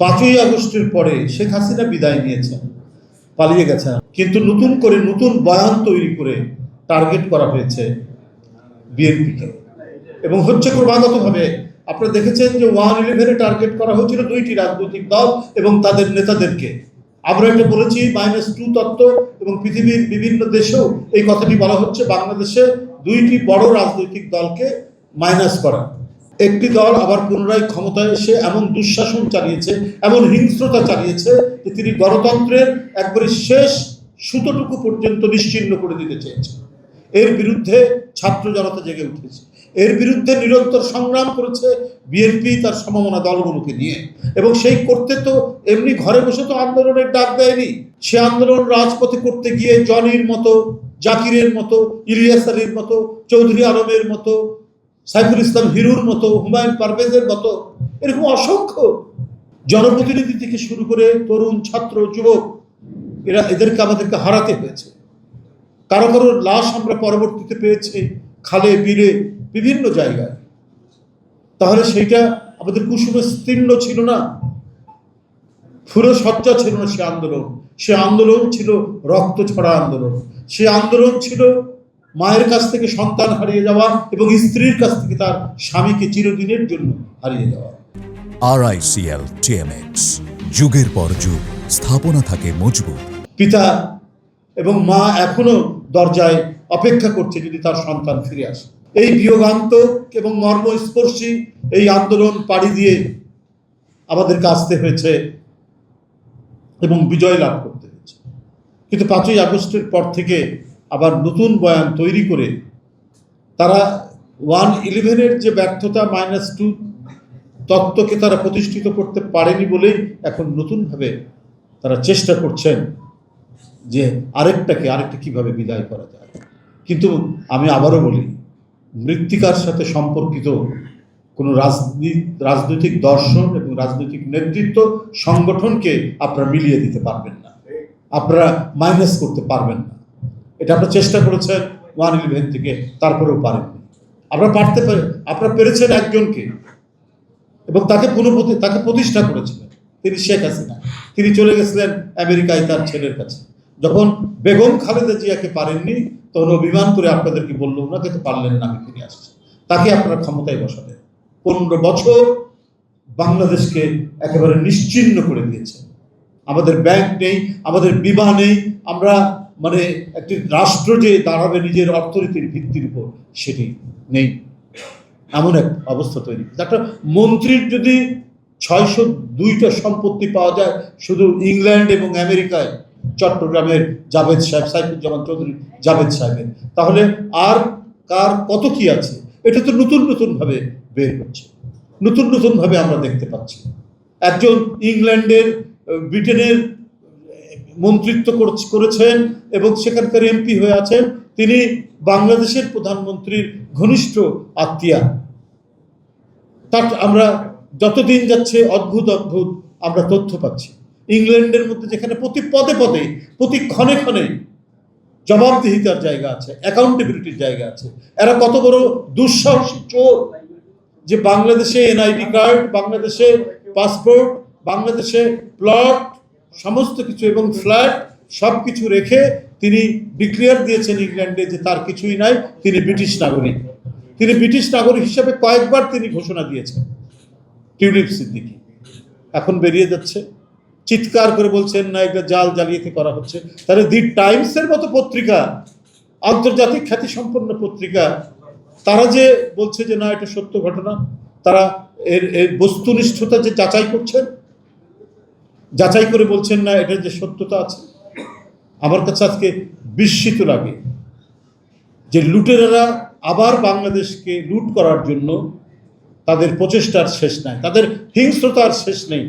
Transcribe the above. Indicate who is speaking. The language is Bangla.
Speaker 1: পাঁচই আগস্টের পরে শেখ হাসিনা বিদায় নিয়েছেন পালিয়ে গেছেন। কিন্তু নতুন করে নতুন বয়ান তৈরি করে টার্গেট করা হয়েছে বিএনপিকে। এবং হচ্ছে ক্রমাগতভাবে আপনারা দেখেছেন যে ওয়ান ইলেভেনে টার্গেট করা হয়েছিল দুইটি রাজনৈতিক দল এবং তাদের নেতাদেরকে। আমরা এটা বলেছি মাইনাস টু তত্ত্ব এবং পৃথিবীর বিভিন্ন দেশেও এই কথাটি বলা হচ্ছে, বাংলাদেশে দুইটি বড় রাজনৈতিক দলকে মাইনাস করা। একটি দল আবার পুনরায় ক্ষমতায় এসে এমন দুঃশাসন চালিয়েছে, এমন হিংস্রতা চালিয়েছে যে তিনি গণতন্ত্রের একবারে শেষ সুতোটুকু পর্যন্ত নিশ্চিহ্ন করে দিতে চেয়েছে। এর বিরুদ্ধে ছাত্র জনতা জেগে উঠেছে। এর বিরুদ্ধে নিরন্তর সংগ্রাম করেছে বিএনপি তার সমমনা দলগুলোকে নিয়ে। এবং সেই করতে তো এমনি ঘরে বসে তো আন্দোলনের ডাক দেয়নি। সে আন্দোলন রাজপথে করতে গিয়ে জনির মতো, জাকিরের মতো, ইলিয়াস আলীর মতো, চৌধুরী আলমের মতো সাইফুল ইসলাম হিরুর মতো, হুমায়ুন পারভেজের মতো, এরকম অসংখ্য জনপ্রতিনিধি থেকে শুরু করে তরুণ ছাত্র, যুবক, এরা এদেরকে আমাদেরকে হারাতে হয়েছে। কারও কারও লাশ আমরা পরবর্তীতে পেয়েছি খালে, বিলে, বিভিন্ন জায়গায়। তাহলে সেইটা আমাদের কুসুমে স্তীর্ণ ছিল না ফুরো সজ্জা ছিল না সে আন্দোলন। সে আন্দোলন ছিল রক্ত ছড়া আন্দোলন। সে আন্দোলন ছিল মায়ের কাছ থেকে সন্তান হারিয়ে যাওয়া এবং স্ত্রীর কাছ থেকে তার স্বামীকে চিরদিনের জন্য হারিয়ে যাওয়া।
Speaker 2: আরআইসিএল টিএমএক্স যুগের পর যুগ স্থাপনা থাকে মজবুত।
Speaker 1: পিতা এবং মা এখনও দরজায় অপেক্ষা করছে যদি তার সন্তান ফিরে আসে। এই বিয়োগান্তক এবং মর্মস্পর্শী এই আন্দোলন পাড়ি দিয়ে আমাদেরকে আসতে হয়েছে এবং বিজয় লাভ করতে হয়েছে। কিন্তু পাঁচই আগস্টের পর থেকে আবার নতুন বয়ান তৈরি করে তারা ওয়ান ইলেভেনের যে ব্যর্থতা মাইনাস টু তত্ত্বকে তারা প্রতিষ্ঠিত করতে পারেনি বলেই এখন নতুনভাবে তারা চেষ্টা করছেন যে আরেকটাকে, আরেকটা কীভাবে বিদায় করা যায়। কিন্তু আমি আবারও বলি, মৃত্তিকার সাথে সম্পর্কিত কোনো রাজনীতি, রাজনৈতিক দর্শন এবং রাজনৈতিক নেতৃত্ব সংগঠনকে আপনারা মিলিয়ে দিতে পারবেন না। আপনারা মাইনাস করতে পারবেন না। এটা আপনার চেষ্টা করেছেন ওয়ান ইলেভেন থেকে, তারপরেও পারেননি। আপনারা পারতে পারে আপনারা পেরেছেন একজনকে এবং তাকে পুনঃপ্রতি তাকে প্রতিষ্ঠা করেছিলেন। তিনি শেখ হাসিনা। তিনি চলে গেছিলেন আমেরিকায় তার ছেলের কাছে। যখন বেগম খালেদা জিয়াকে পারেননি, তখন অভিমান করে আপনাদেরকে বলল, ওনাকে তো পারলেন না, আমি ফিরে আসছি। তাকে আপনারা ক্ষমতায় বসালেন। পনেরো বছর বাংলাদেশকে একেবারে নিশ্চিহ্ন করে দিয়েছে আমাদের ব্যাংক নেই, আমাদের বিমা নেই, আমরা মানে একটি রাষ্ট্র যে দাঁড়াবে নিজের অর্থনীতির ভিত্তির উপর, সেটি নেই। এমন এক অবস্থা তৈরি। একটা মন্ত্রীর যদি ছয়শো দুইটা সম্পত্তি পাওয়া যায় শুধু ইংল্যান্ড এবং আমেরিকায়, চট্টগ্রামের জাভেদ সাহেব, সাইফুজ্জামান চৌধুরী জাভেদ সাহেবের, তাহলে আর কার কত কি আছে? এটা তো নতুন নতুনভাবে বের হচ্ছে। নতুন নতুনভাবে আমরা দেখতে পাচ্ছি। একজন ইংল্যান্ডের, ব্রিটেনের মন্ত্রিত্ব করছ- করেছেন এবং সেখানকার এমপি হয়ে আছেন, তিনি বাংলাদেশের প্রধানমন্ত্রীর ঘনিষ্ঠ আত্মীয়া। তার আমরা যতদিন যাচ্ছে অদ্ভুত অদ্ভুত আমরা তথ্য পাচ্ছি। ইংল্যান্ডের মধ্যে যেখানে প্রতি পদে পদে, প্রতি ক্ষণে ক্ষণে জবাবদিহিতার জায়গা আছে অ্যাকাউন্টেবিলিটির জায়গা আছে। এরা কত বড় দুঃসাহসী চোর যে বাংলাদেশে এনআইডি কার্ড, বাংলাদেশে পাসপোর্ট, বাংলাদেশে প্লট সমস্ত কিছু এবং ফ্ল্যাট সব কিছু রেখে তিনি ডিক্লেয়ার দিয়েছেন ইংল্যান্ডে যে তার কিছুই নাই, তিনি ব্রিটিশ নাগরিক। তিনি ব্রিটিশ নাগরিক হিসাবে কয়েকবার তিনি ঘোষণা দিয়েছেন টিউলিপ সিদ্দিকি। এখন বেরিয়ে যাচ্ছে। চিৎকার করে বলছেন, না একটা জাল জালিয়াতি করা হচ্ছে। তাহলে দি টাইমসের মতো পত্রিকা, আন্তর্জাতিক খ্যাতিসম্পন্ন পত্রিকা, তারা যে বলছে যে, না, এটা সত্য ঘটনা। তারা এর এর বস্তুনিষ্ঠতা যে যাচাই করছেন যাচাই করে বলছেন না এটা যে সত্যতা আছে। আমার কাছে আজকে বিস্মিত লাগে যে লুটেরারা আবার বাংলাদেশকে লুট করার জন্য তাদের প্রচেষ্টার শেষ নাই, তাদের হিংস্রতার শেষ নেই।